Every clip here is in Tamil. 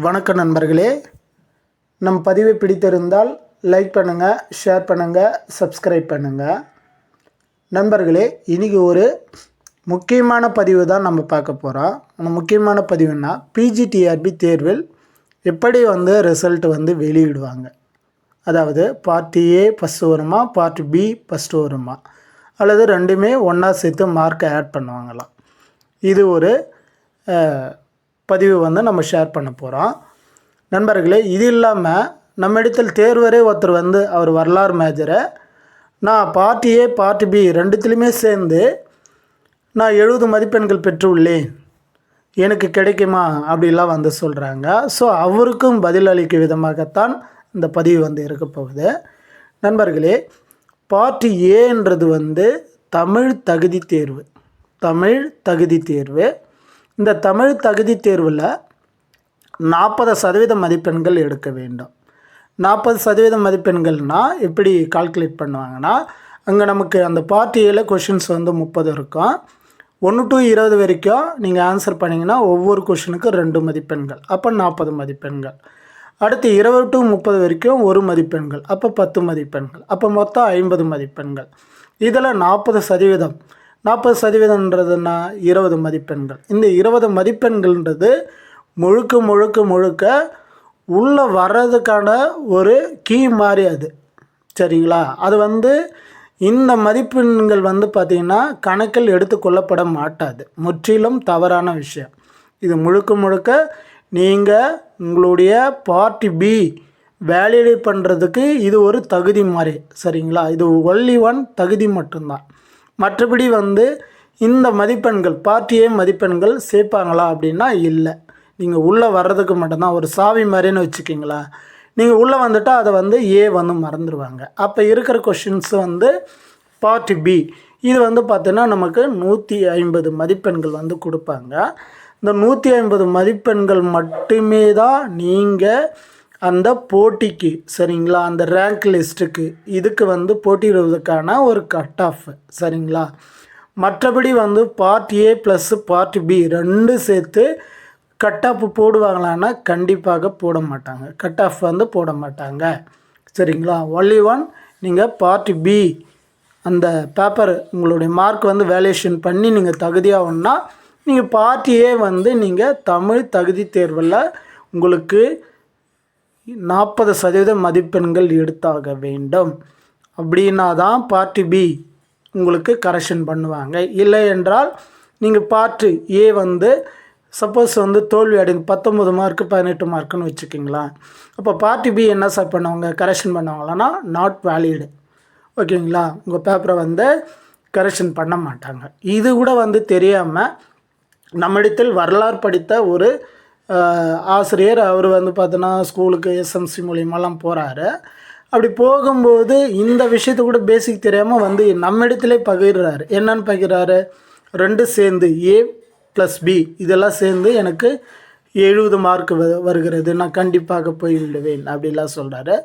வணக்கம் நண்பர்களே. நம் பதிவை பிடித்திருந்தால் லைக் பண்ணுங்கள் ஷேர் பண்ணுங்கள் சப்ஸ்கிரைப் பண்ணுங்கள் நண்பர்களே இன்றைக்கி ஒரு முக்கியமான பதிவு தான் நம்ம பார்க்க போகிறோம் அந்த முக்கியமான பதிவுன்னா பிஜிடிஆர்பி தேர்வில் எப்படி வந்து ரிசல்ட் வந்து வெளியிடுவாங்க. அதாவது பார்ட்டி ஏ ஃபஸ்ட்டு வருமா பார்ட்டி பி ஃபஸ்ட்டு வருமா அல்லது ரெண்டுமே ஒன்றா சேர்த்து மார்க்கை ஆட் பண்ணுவாங்களாம். இது ஒரு பதிவு வந்து நம்ம ஷேர் பண்ண போகிறோம் நண்பர்களே இது இல்லாமல் நம்ம இடத்தில் தேர்வரே ஒருத்தர் வந்து அவர் வரலாறு மேஜரை. நான் பார்ட்டி ஏ பார்ட்டி பி ரெண்டுத்துலேயுமே சேர்ந்து நான் எழுபது மதிப்பெண்கள் பெற்றுள்ளேன். எனக்கு கிடைக்குமா? அப்படிலாம் வந்து சொல்கிறாங்க ஸோ அவருக்கும் பதிலளிக்கும் விதமாகத்தான் இந்த பதிவு வந்து இருக்க போகுது. நண்பர்களே பார்ட்டி ஏன்றது வந்து தமிழ் தகுதி தேர்வு. தமிழ் தகுதி தேர்வு. இந்த தமிழ் தகுதி தேர்வில் நாற்பது சதவீத மதிப்பெண்கள் எடுக்க வேண்டும். நாற்பது சதவீத மதிப்பெண்கள்னால் எப்படி கால்குலேட் பண்ணுவாங்கன்னா அங்கே நமக்கு அந்த பார்ட்டியில் கொஷின்ஸ் வந்து முப்பது இருக்கும். ஒன்று டு இருபது வரைக்கும் நீங்கள் ஆன்சர் பண்ணிங்கன்னா ஒவ்வொரு கொஷினுக்கும் ரெண்டு மதிப்பெண்கள். அப்போ நாற்பது மதிப்பெண்கள். அடுத்து இருபது டு முப்பது வரைக்கும் ஒரு மதிப்பெண்கள். அப்போ பத்து மதிப்பெண்கள். அப்போ மொத்தம் ஐம்பது மதிப்பெண்கள். இதில் நாற்பது சதவீதம் நாற்பது சதவீதம்ன்றதுன்னா இருபது மதிப்பெண்கள். இந்த இருபது மதிப்பெண்கள்ன்றது முழுக்க முழுக்க முழுக்க உள்ளே வர்றதுக்கான ஒரு கீ மாதிரி அது. சரிங்களா? அது வந்து இந்த மதிப்பெண்கள் வந்து பார்த்திங்கன்னா கணக்கில் எடுத்துக்கொள்ளப்பட மாட்டாது. முற்றிலும் தவறான விஷயம். இது முழுக்க முழுக்க நீங்கள் உங்களுடைய பார்ட்டி பி வேலிடேட் பண்ணுறதுக்கு இது ஒரு தகுதி மாதிரி சரிங்களா? இது ஒன்லி ஒன் தகுதி மட்டும்தான். மற்றபடி வந்து இந்த மதிப்பெண்கள் பார்ட்டியே மதிப்பெண்கள் சேர்ப்பாங்களா அப்படின்னா இல்லை. நீங்கள் உள்ளே வர்றதுக்கு மட்டும்தான் ஒரு சாவி மாதிரின்னு வச்சுக்கிங்களேன் நீங்கள் உள்ளே வந்துட்டால் அதை வந்து ஏ வந்து மறந்துடுவாங்க அப்போ இருக்கிற கொஷின்ஸ் வந்து பார்ட்டி பி இது வந்து பார்த்தீங்கன்னா நமக்கு நூற்றி ஐம்பது மதிப்பெண்கள் வந்து கொடுப்பாங்க. இந்த நூற்றி ஐம்பது மதிப்பெண்கள் மட்டுமே தான் நீங்கள் அந்த போட்டிக்கு சரிங்களா? அந்த ரேங்க் லிஸ்ட்டுக்கு இதுக்கு வந்து போட்டிடுவதற்கான ஒரு கட் ஆஃப் சரிங்களா? மற்றபடி வந்து part A plus part B ரெண்டு சேர்த்து கட் ஆஃப் போடுவாங்களான்னா கண்டிப்பாக போட மாட்டாங்க. கட் ஆஃப் வந்து போட மாட்டாங்க. சரிங்களா? ஒன்லி ஒன் நீங்கள் பார்ட் பி அந்த பேப்பர் உங்களுடைய மார்க் வந்து வேல்யூஷன் பண்ணி நீங்கள் தகுதியாகணும்னா நீங்கள் பார்ட் ஏ வந்து நீங்கள் தமிழ் தகுதி தேர்வில் உங்களுக்கு நாற்பது சதவீத மதிப்பெண்கள் எடுத்தாக வேண்டும். அப்படின்னா தான் பார்ட்டி பி உங்களுக்கு கரெக்ஷன் பண்ணுவாங்க. இல்லை என்றால் நீங்கள் பார்ட்டு ஏ வந்து சப்போஸ் வந்து தோல்வி அடைந்து பத்தொம்பது மார்க்கு பதினெட்டு மார்க்குன்னு வச்சுக்கிங்களா? அப்போ பார்ட்டி பி என்ன சார் பண்ணுவாங்க? கரெக்ஷன் பண்ணுவாங்களான்னா நாட் வேலிடு ஓகேங்களா? உங்கள் பேப்பரை வந்து கரெக்ஷன் பண்ண மாட்டாங்க. இது கூட வந்து தெரியாமல் நம்மிடத்தில் வரலாறு படித்த ஒரு ஆசிரியர் அவர் வந்து பார்த்தோன்னா ஸ்கூலுக்கு எஸ்எம்சி மூலியமாலாம் போகிறாரு அப்படி போகும்போது இந்த விஷயத்தை கூட பேசிக் தெரியாமல் வந்து நம்ம இடத்துல பகிர்றாரு. என்னன்னு பகிர்றாரு? ரெண்டு சேர்ந்து ஏ ப்ளஸ் பி இதெல்லாம் சேர்ந்து எனக்கு எழுபது மார்க் வ வருகிறது. நான் கண்டிப்பாக போய் விடுவேன் அப்படிலாம் சொல்கிறாரு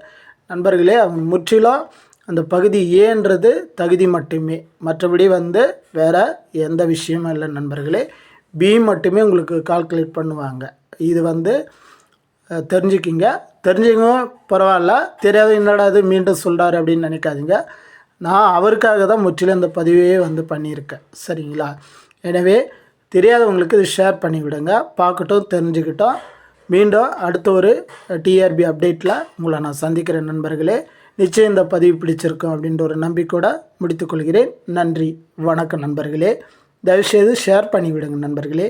நண்பர்களே அவன் முற்றிலும் அந்த பகுதி ஏன்றது தகுதி மட்டுமே. மற்றபடி வந்து வேறு எந்த விஷயமும் இல்லை நண்பர்களே. பி மட்டுமே உங்களுக்கு கால்குலேட் பண்ணுவாங்க. இது வந்து தெரிஞ்சுக்கிங்க. தெரிஞ்சுங்க பரவாயில்ல. தெரியாத என்னடா அது மீண்டும் சொல்கிறாரு அப்படின்னு நினைக்காதீங்க. நான் அவருக்காக தான் முற்றிலும் இந்த பதிவையே வந்து பண்ணியிருக்கேன். சரிங்களா? எனவே தெரியாதவங்களுக்கு இது ஷேர் பண்ணிவிடுங்க. பார்க்கட்டும் தெரிஞ்சுக்கிட்டோம். மீண்டும் அடுத்த ஒரு டிஆர்பி அப்டேட்டில் உங்களை நான் சந்திக்கிறேன் நண்பர்களே. நிச்சயம் இந்த பதிவு பிடிச்சிருக்கும் அப்படின்ற ஒரு நம்பிக்கையோடு முடித்துக்கொள்கிறேன் நன்றி. வணக்கம் நண்பர்களே. தயவுசெய்து ஷேர் பண்ணிவிடுங்க நண்பர்களே.